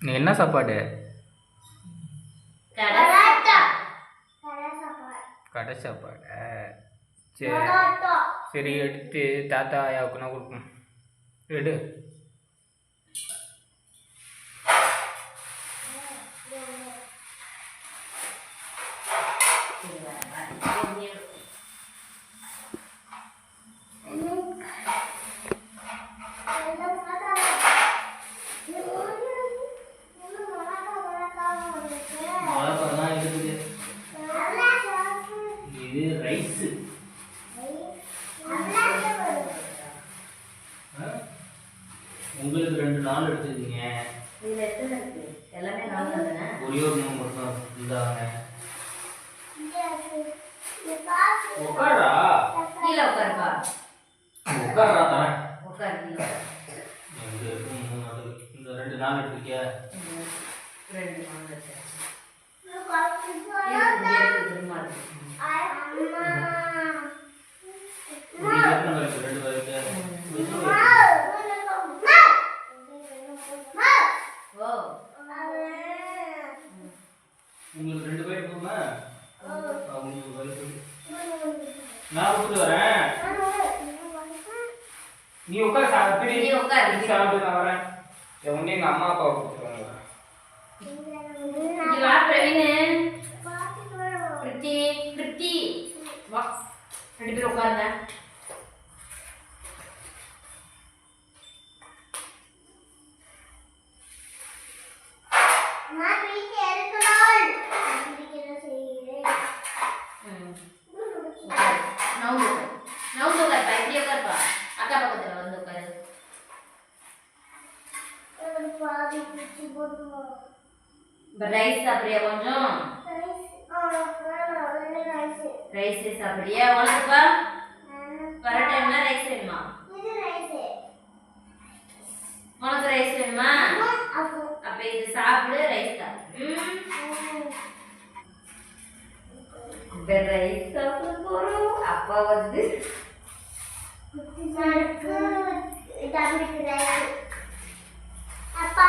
நீ என்ன சாப்பாடு? கடை சாப்பாடு. சரி. சரி எடுத்து தாத்தா ஆயாவுக்குனா கொடுக்கும் எடு. அவ்வளோதான் இது ரைஸு உங்களுக்கு ரெண்டு நாள் தானே ஒரே ஒரு மூணு மட்டும் இதாங்க உட்காரா? கீழே உட்காருப்பா. உட்காரா தரேன் உட்காரு கீழே இந்த ரெண்டு நாள். ரெண்டு திரும்ப இருக்கு. உங்களுக்கு எத்தனை பேருக்கு ரெண்டு பேருக்கு ஓ உங்களுக்கு ரெண்டு பேர் இருக்குமா நான் விட்டு வரேன். நீ உட்கார் சாப்பிட்டு நீ உட்காரு. சாப்பிட்டு நான் வரேன். உடனே எங்கள் அம்மா அப்பாவை கூப்பிட்டுருவாங்க இங்க வா பிரவீன். பிரித்தி பிரித்தி. வா. ரெண்டு பேரும் உட்காருங்க. ம். உட்காரு. நவுந்து உட்காரு. நவுந்து உட்காருப்பா இப்படி உட்காருப்பா அக்கா பக்கத்துல வந்து உட்காரு இப்போ ரைஸ் சாப்பிடுறியா கொஞ்சம் ரைஸ் சாப்பிடுறியா உனக்குப்பா வர டைம்ல ரைஸ் வேணுமா உனக்கு ரைஸ் வேணுமா அப்ப இது சாப்பிடு ரைஸ் சாப்பிடு இந்த ரைஸ் சாப்பிட போறோம் அப்பா வந்து அப்பா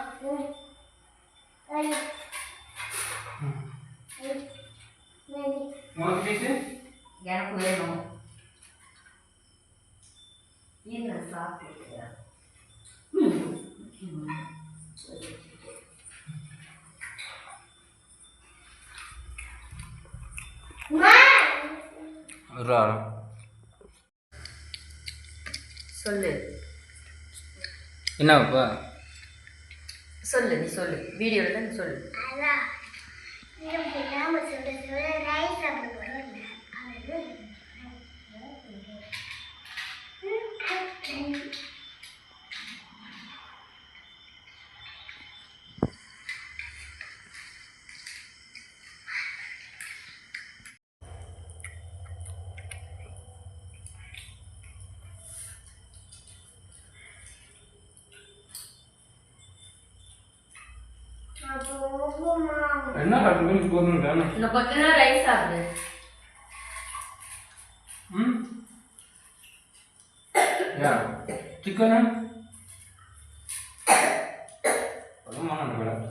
உனக்கு பீஸா எனக்கு வேணும். என்ன சாப்பிட்டு சொல்லு. என்னப்பா சொல்லு நீ சொல்லு. வீடியோவில் தான் நீ சொல்லு. என்ன மணிக்கு போகணும் வேணும் இன்னும் கொஞ்ச நேரம் ரைஸ் சாப்பிடு. ம்? யா சிக்கனு அதுவும் வேணாம்